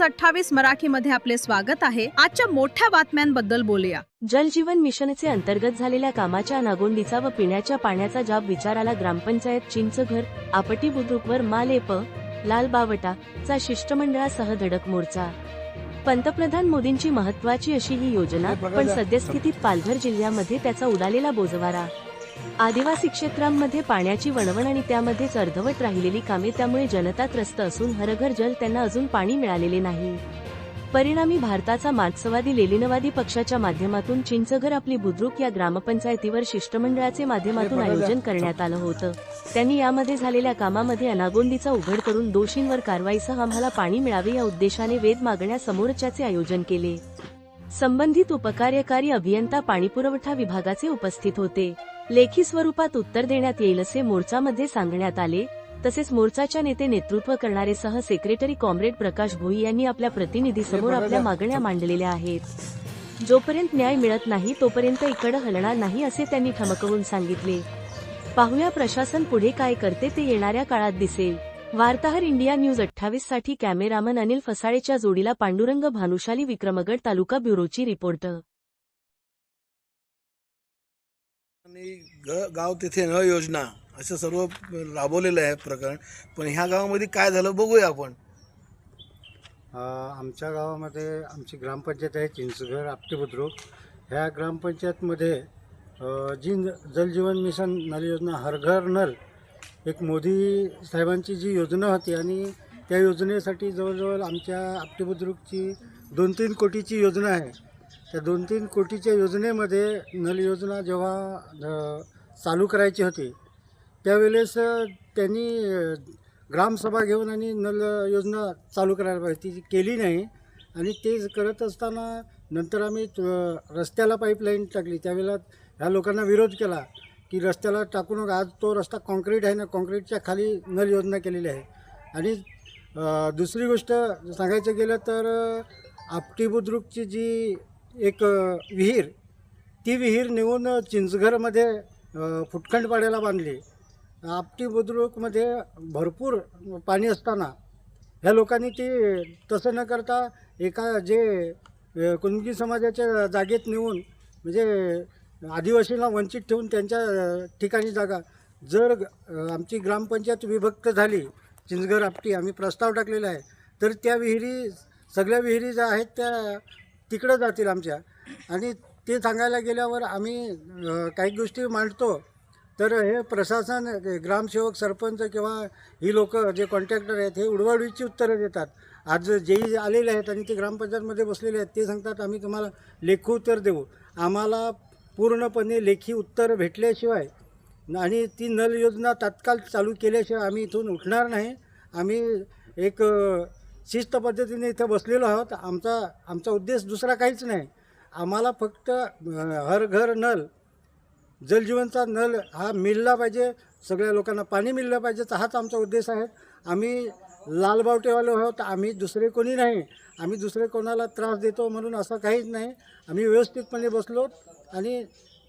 News अठ्ठावीस मराठीमध्ये आपले स्वागत आहे. आजच्या मोठ्या बातम्यांबद्दल बोलूया. जलजीवन मिशनचे अंतर्गत झालेल्या कामाच्या नागोंडीचा व पिण्याच्या पाण्याचा जाब विचाराला ग्रामपंचायत चिंचघर आपटी बुद्रुकवर मालेप लालबावटा चा शिष्टमंडळासह धडक मोर्चा. पंतप्रधान मोदींची महत्वाची अशी ही योजना पण सद्यस्थितीत पालघर जिल्ह्यामध्ये त्याचा उडालेला बोजवारा. आदिवासी क्षेत्रांमध्ये पाण्याची वणवण आणि त्यामध्येच अर्धवट राहिलेली कामे त्यामुळे जनता त्रस्त असून हरघर जल त्यांना अजून पाणी मिळालेले नाही. परिणामी भारताचा मार्क्सवादी लेलिनवादी पक्षाच्या माध्यमातून चिंचघर आपली बुद्रुक या ग्रामपंचायतीवर शिष्टमंडळाचे माध्यमातून आयोजन करण्यात आलं होतं. त्यांनी यामध्ये झालेल्या कामामध्ये अनागोंदीचा उघड करून दोषींवर कारवाईसह आम्हाला पाणी मिळावे या उद्देशाने वेद मागण्या समोरच्याचे आयोजन केले. संबंधित उपकार्यकारी अभियंता पाणीपुरवठा विभागाचे उपस्थित होते. लेखी स्वरूपात उत्तर देण्यात येईल असे मोर्चामध्ये सांगण्यात आले. तसेच मोर्चाच्या नेते नेतृत्व करणारे सह सेक्रेटरी कॉम्रेड प्रकाश भोई यांनी आपल्या प्रतिनिधीसमोर आपल्या मागण्या मांडलेल्या आहेत. जोपर्यंत न्याय मिळत नाही तोपर्यंत इकडं हलणार नाही असे त्यांनी ठमकवून सांगितले. पाहुया प्रशासन पुढे काय करते ते येणाऱ्या काळात दिसेल. वार्ताहर इंडिया न्यूज अठ्ठावीससाठी कॅमेरामन अनिल फसाळेच्या जोडीला पांडुरंग भानुशाली विक्रमगड तालुका ब्युरोची रिपोर्ट. आणि ग गाव तिथे न योजना असं सर्व राबवलेलं आहे प्रकरण. पण ह्या गावामध्ये काय झालं बघूया आपण. अ, आमच्या गावामध्ये आमची ग्रामपंचायत आहे चिंचघर आपटी बुद्रुक. ह्या ग्रामपंचायतमध्ये अ, जी न- जलजीवन मिशन नल योजना हर घर नल एक मोदी साहेबांची जी योजना होती आणि त्या योजनेसाठी जवळजवळ आमच्या आपटे बुद्रुकची दोन तीन कोटीची योजना आहे. त्या दोन तीन कोटीच्या योजनेमध्ये नल योजना जेव्हा चालू करायची होती त्यावेळेस त्यांनी ग्रामसभा घेऊन आणि नल योजना चालू करायला पाहिजे. ती केली नाही आणि ते करत असताना नंतर आम्ही रस्त्याला पाईपलाईन टाकली. त्यावेळेला ह्या लोकांना विरोध केला. की रस्त्याला टाकू नका. आज तो रस्ता कॉन्क्रीट आहे ना कॉन्क्रीटच्या खाली नल योजना केलेली आहे. आणि दुसरी गोष्ट सांगायचं गेलं तर आपटी बुद्रुकची जी एक विहीर ती विहीर नेऊन चिंचघरमध्ये फुटखंडपाड्याला बांधली. आपटी बुद्रुकमध्ये भरपूर पाणी असताना ह्या लोकांनी ती तसं न करता एका जे कुणबी समाजाच्या जागेत नेऊन म्हणजे आदिवासींना वंचित ठेवून त्यांच्या ठिकाणी जागा. जर आमची ग्रामपंचायत विभक्त झाली चिंचगर आपटी आम्ही प्रस्ताव टाकलेला आहे तर त्या विहिरी सगळ्या विहिरी ज्या आहेत त्या तिकडं जातील आमच्या. आणि ते सांगायला गेल्यावर आम्ही काही गोष्टी मांडतो तर हे प्रशासन ग्रामसेवक सरपंच किंवा ही लोक जे कॉन्ट्रॅक्टर आहेत हे उडवाउडीची उत्तरं देतात. आज जेही आलेले आहेत आणि ते ग्रामपंचायतमध्ये बसलेले आहेत ते सांगतात आम्ही तुम्हाला लेखू उत्तर देऊ. आम्हाला पूर्णपणे लेखी उत्तर भेटल्याशिवाय आणि ती नल योजना तात्काळ चालू केल्याशिवाय आम्ही इथून उठणार नाही. आम्ही एक शिस्त पद्धतीने इथं बसलेलो आहोत. आमचा आमचा उद्देश दुसरा काहीच नाही. आम्हाला फक्त हर घर नल जलजीवनचा नल हा मिळला पाहिजे. सगळ्या लोकांना पाणी मिळलं पाहिजे. तर हाच आमचा उद्देश आहे. आम्ही लालबावटेवाले आहोत आम्ही दुसरे कोणी नाही. आम्ही दुसरे कोणाला त्रास देतो म्हणून असं काहीच नाही. आम्ही व्यवस्थितपणे बसलो आणि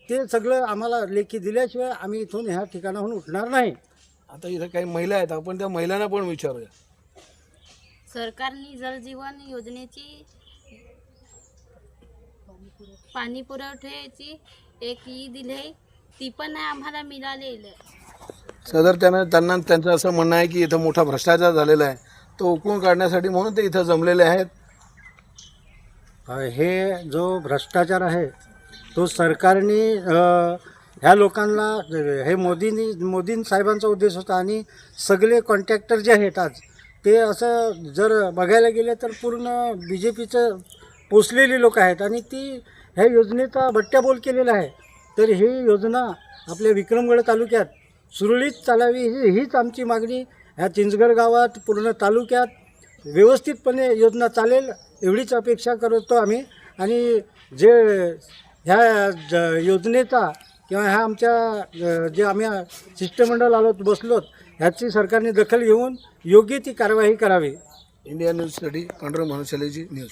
ते सगळं आम्हाला लेखी दिल्याशिवाय आम्ही इथून ह्या ठिकाणाहून उठणार नाही. आता इथं काही महिला आहेत आपण त्या महिलांना पण विचारूया. सरकारने जलजीवन योजनेची पाणी पुरवठ्याची एक ई दिली आहे ती पण आम्हाला मिळालेली आहे. सदर त्यांना त्यांना त्यांचं असं म्हणणं आहे की इथं मोठा भ्रष्टाचार झालेला आहे. तो उकळून काढण्यासाठी म्हणून ते इथं जमलेले आहेत. हे जो भ्रष्टाचार आहे तो सरकारने ह्या लोकांना हे मोदींनी मोदीं साहेबांचा उद्देश होता आणि सगळे कॉन्ट्रॅक्टर जे आहेत आज ते असं जर बघायला गेले तर पूर्ण बी जे पीचं पोचलेली लोक आहेत आणि ती ह्या योजनेचा बट्ट्याबोल केलेला आहे. तर ही योजना आपल्या विक्रमगड तालुक्यात सुरळीत चालावी ही हीच आमची मागणी. ह्या चिंचगड गावात पूर्ण तालुक्यात व्यवस्थितपणे योजना चालेल एवढीच अपेक्षा करतो आम्ही. आणि जे ह्या ज- योजनेचा किंवा ह्या आमच्या जे आम्ही शिष्टमंडळ आलो बसलोत ह्याची सरकारने दखल घेऊन योग्य ती कारवाई करावी. इंडिया न्यूजसाठी पांढरं मनुशालीची न्यूज.